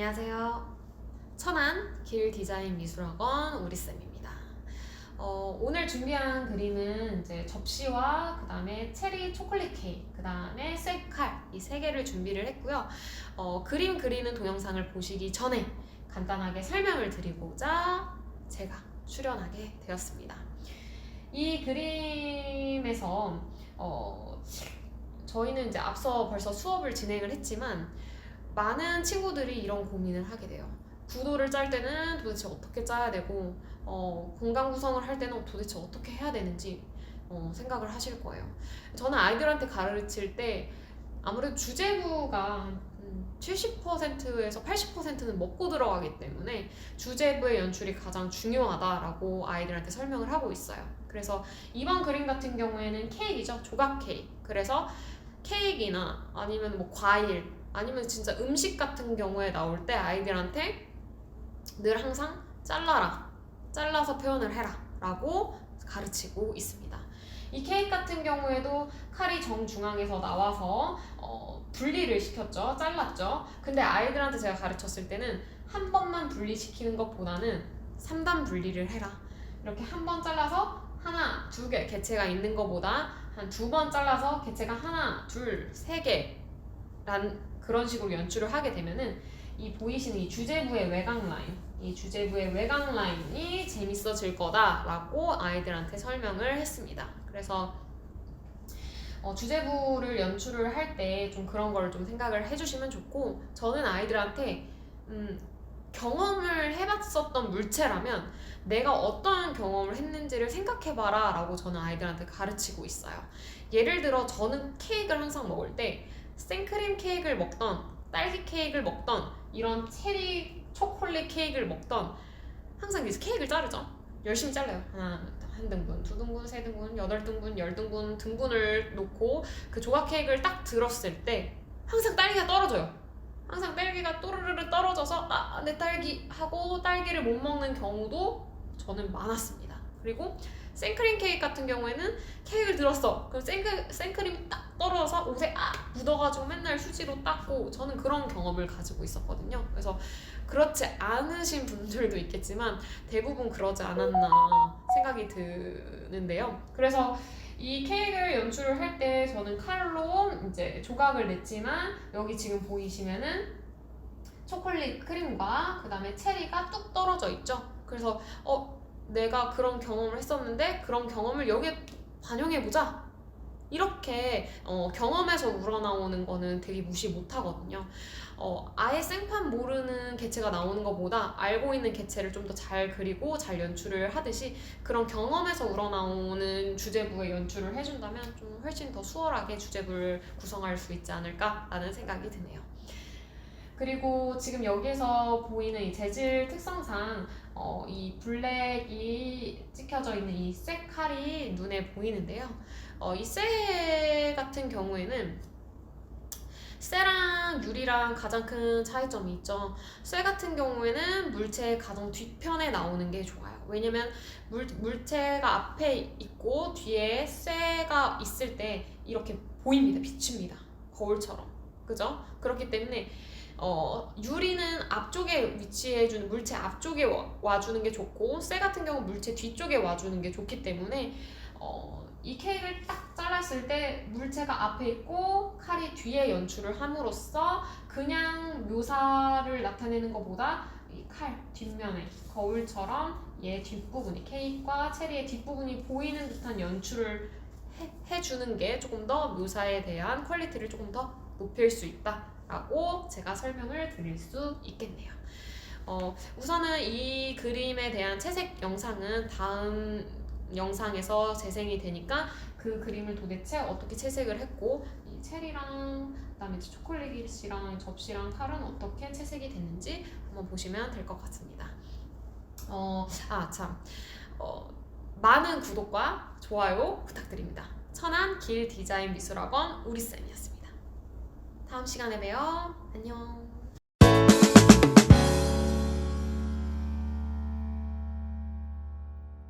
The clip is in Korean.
안녕하세요. 천안 길 디자인 미술학원 우리쌤입니다. 어, 오늘 준비한 그림은 이제 접시와 그 다음에 체리 초콜릿 케이크, 그 다음에 셀칼 이 세 개를 준비를 했고요. 어, 그림 그리는 동영상을 보시기 전에 간단하게 설명을 드리고자 제가 출연하게 되었습니다. 이 그림에서 어, 저희는 이제 앞서 벌써 수업을 진행을 했지만 많은 친구들이 이런 고민을 하게 돼요. 구도를 짤 때는 도대체 어떻게 짜야 되고, 어, 공간 구성을 할 때는 도대체 어떻게 해야 되는지 어, 생각을 하실 거예요. 저는 아이들한테 가르칠 때 아무래도 주제부가 한 70%에서 80%는 먹고 들어가기 때문에 주제부의 연출이 가장 중요하다라고 아이들한테 설명을 하고 있어요. 그래서 이번 그림 같은 경우에는 케이크이죠. 조각 케이크. 그래서 케이크나 아니면 뭐 과일 아니면 진짜 음식 같은 경우에 나올 때 아이들한테 늘 항상 잘라라. 잘라서 표현을 해라. 라고 가르치고 있습니다. 이 케이크 같은 경우에도 칼이 정중앙에서 나와서 어, 분리를 시켰죠. 잘랐죠. 근데 아이들한테 제가 가르쳤을 때는 한 번만 분리시키는 것보다는 3단 분리를 해라. 이렇게 한 번 잘라서 하나, 두 개 개체가 있는 것보다 한 두 번 잘라서 개체가 하나, 둘, 세 개란 그런 식으로 연출을 하게 되면은 이 보이시는 이 주제부의 외곽 라인, 이 주제부의 외곽 라인이 재밌어질 거다라고 아이들한테 설명을 했습니다. 그래서 어, 주제부를 연출을 할 때 좀 그런 걸 좀 생각을 해주시면 좋고 저는 아이들한테 음, 경험을 해봤었던 물체라면 내가 어떤 경험을 했는지를 생각해봐라 라고 저는 아이들한테 가르치고 있어요. 예를 들어 저는 케이크를 항상 먹을 때 생크림 케이크를 먹던 딸기 케이크를 먹던 이런 체리 초콜릿 케이크를 먹던 항상 이제 케이크를 자르죠. 열심히 잘라요. 하나, 한 등분, 두 등분, 세 등분, 여덟 등분, 열 등분, 등분을 놓고 그 조각 케이크를 딱 들었을 때 항상 딸기가 떨어져요. 항상 딸기가 또르르르 떨어져서 아, 내 딸기 하고 딸기를 못 먹는 경우도 저는 많았습니다. 그리고 생크림 케이크 같은 경우에는 케이크를 들었어. 그럼 생크, 생크림이 딱 떨어져서 옷에 아 묻어가지고 맨날 휴지로 닦고 저는 그런 경험을 가지고 있었거든요. 그래서 그렇지 않으신 분들도 있겠지만 대부분 그러지 않았나 생각이 드는데요. 그래서 이 케이크를 연출을 할 때 저는 칼로 이제 조각을 냈지만 여기 지금 보이시면은 초콜릿 크림과 그 다음에 체리가 뚝 떨어져 있죠. 그래서 어 내가 그런 경험을 했었는데 그런 경험을 여기에 반영해보자. 이렇게 어, 경험에서 우러나오는 거는 되게 무시 못하거든요. 어, 아예 생판 모르는 개체가 나오는 것보다 알고 있는 개체를 좀 더 잘 그리고 잘 연출을 하듯이 그런 경험에서 우러나오는 주제부의 연출을 해준다면 좀 훨씬 더 수월하게 주제부를 구성할 수 있지 않을까라는 생각이 드네요. 그리고 지금 여기에서 보이는 이 재질 특성상 어, 이 블랙이 찍혀져 있는 이 색깔이 눈에 보이는데요. 어, 이쇠 같은 경우에는 쇠랑 유리랑 가장 큰 차이점이 있죠. 쇠 같은 경우에는 물체의 가장 뒤편에 나오는 게 좋아요. 왜냐면 물, 물체가 앞에 있고 뒤에 쇠가 있을 때 이렇게 보입니다. 비춥니다. 거울처럼. 그죠? 그렇기 때문에 어, 유리는 앞쪽에 위치해주는 물체 앞쪽에 와, 와주는 게 좋고 쇠 같은 경우 물체 뒤쪽에 와주는 게 좋기 때문에 어, 이 케이크를 딱 잘랐을 때 물체가 앞에 있고 칼이 뒤에 연출을 함으로써 그냥 묘사를 나타내는 것보다 이 칼 뒷면에 거울처럼 얘 뒷부분이 케이크와 체리의 뒷부분이 보이는 듯한 연출을 해, 해주는 게 조금 더 묘사에 대한 퀄리티를 조금 더 높일 수 있다라고 제가 설명을 드릴 수 있겠네요. 어, 우선은 이 그림에 대한 채색 영상은 다음 영상에서 재생이 되니까 그 그림을 도대체 어떻게 채색을 했고 이 체리랑 그다음에 초콜릿이랑 접시랑 칼은 어떻게 채색이 됐는지 한번 보시면 될 것 같습니다. 어, 아 참, 어, 많은 구독과 좋아요 부탁드립니다. 천안 길 디자인 미술학원 우리 쌤이었습니다. 다음 시간에 봬요. 안녕.